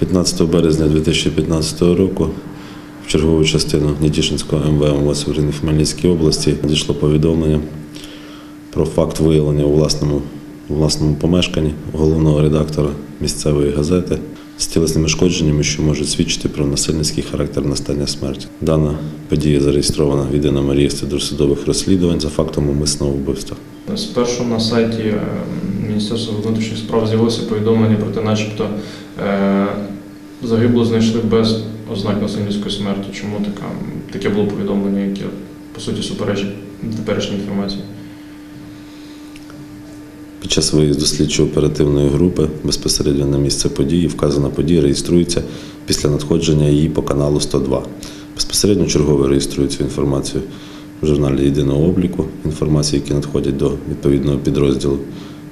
15 березня 2015 року в чергову частину Нетішинського МВМ в Хмельницькій області надійшло повідомлення про факт виявлення у власному, у власному помешканні головного редактора місцевої газети з тілесними шкодженнями, що можуть свідчити про насильницький характер настання смерті. Дана подія зареєстрована в єдиному реєстрі досудових розслідувань за фактом умисного вбивства. Спершу на сайті Міністерства внутрішніх справ з'явилося повідомлення про те, начебто е, загибло знайшли без ознак насильницької смерті. Чому така, таке було повідомлення, яке по суті суперечить теперішній інформації? Під час виїзду слідчо-оперативної групи безпосередньо на місце події вказана подія реєструється після надходження її по каналу 102. Безпосередньо черговий реєструє цю інформацію в журналі єдиного обліку інформації, які надходять до відповідного підрозділу,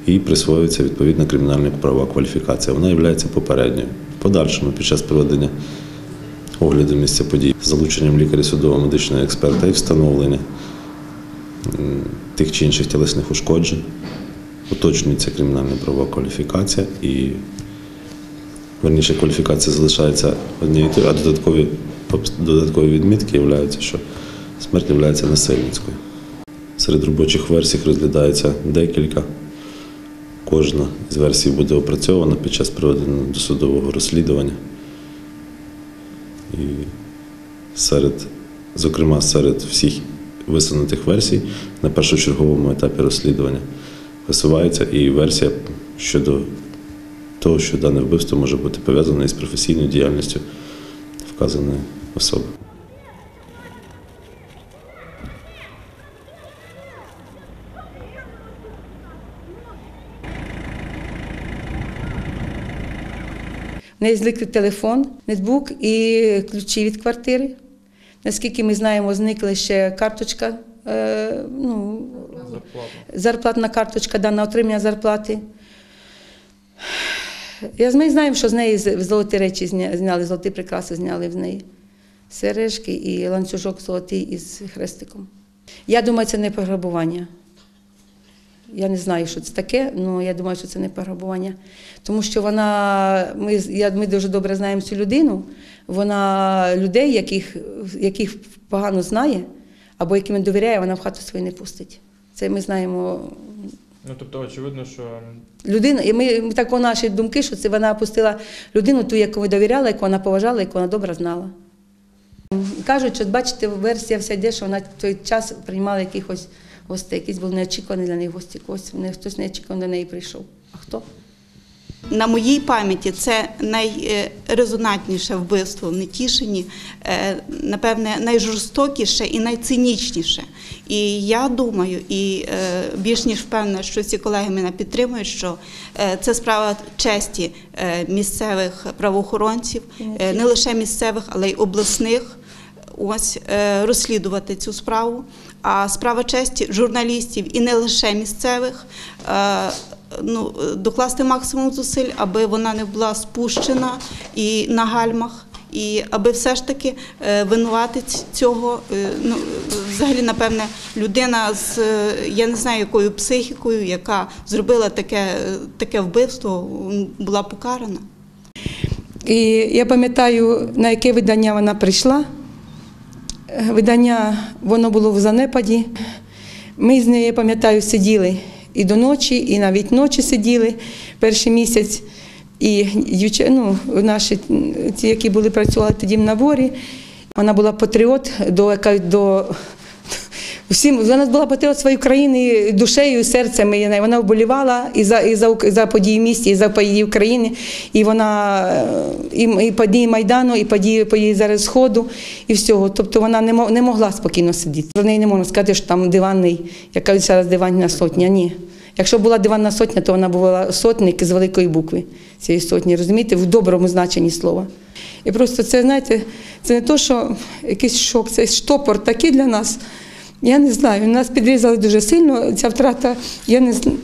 і присвоюється відповідна кримінальна правова кваліфікація. Вона є попередньою. В подальшому під час проведення огляду місця подій з залученням лікаря судово-медичного експерта і встановлення тих чи інших тілесних ушкоджень уточнюється кримінальна правова кваліфікація і верніше кваліфікація залишається однією а додаткові, додаткові відмітки являються, що смерть є насильницькою. Серед робочих версій розглядається декілька. Кожна з версій буде опрацьована під час проведення досудового розслідування. І серед, зокрема, серед всіх висунутих версій на першочерговому етапі розслідування висувається і версія щодо того, що дане вбивство може бути пов'язане із професійною діяльністю вказаної особи. В неї зникли телефон, нетбук і ключі від квартири. Наскільки ми знаємо, зникла ще карточка, е, ну, зарплатна карточка да, на отримання зарплати. Ми знаємо, що з неї золоті речі зняли, золоті прикраси зняли з неї. Сережки і ланцюжок золотий із хрестиком. Я думаю, це не пограбування. Я не знаю, що це таке, але я думаю, що це не пограбування. Тому що вона, ми, я, ми дуже добре знаємо цю людину. Вона людей, яких, яких погано знає, або яким довіряє, вона в хату свою не пустить. Це ми знаємо. Ну тобто, очевидно, що Людина, і ми, ми так наші думки, що це вона пустила людину, ту, яку довіряла, яку вона поважала, яку вона добре знала. Кажуть, що бачите, версія вся йде, що вона в той час приймала якихось гостей, якийсь був неочікуваний для неї гості, когось, не- хтось неочікувано до неї прийшов. А хто? На моїй пам'яті це найрезонантніше вбивство в Нетішині, е, напевне, найжорстокіше і найцинічніше. І я думаю, і е, більш ніж впевнена, що ці колеги мене підтримують, що е, це справа честі місцевих правоохоронців, не лише місцевих, але й обласних. Ось е, розслідувати цю справу. А справа честі журналістів і не лише місцевих. е, Ну, докласти максимум зусиль, аби вона не була спущена і на гальмах, і аби все ж таки е, винуватець цього, ну взагалі, напевне, людина з я не знаю якою психікою, яка зробила таке, таке вбивство, була покарана. І я пам'ятаю, на яке видання вона прийшла. Видання воно було в занепаді. Ми з нею, я пам'ятаю, сиділи і до ночі, і навіть ночі сиділи перший місяць. І дівча- ну, наші ті, які були працювали тоді в наборі, вона була патріот до, до Всім вона була патріот своєї країни душею серцем. Вона вболівала і за і за, за події місті, і за події України. І вона е, і, і події Майдану, і події, події зараз Сходу, і всього. Тобто вона не, не могла спокійно сидіти. Про неї не можна сказати, що там диванний, яка зараз диванна сотня. Ні. Якщо була диванна сотня, то вона була сотник з великої букви цієї сотні, розумієте, в доброму значенні слова. І просто це, знаєте, це не то, що якийсь шок, це штопор такий для нас. Я не знаю, нас підрізали дуже сильно, ця втрата, я не знаю.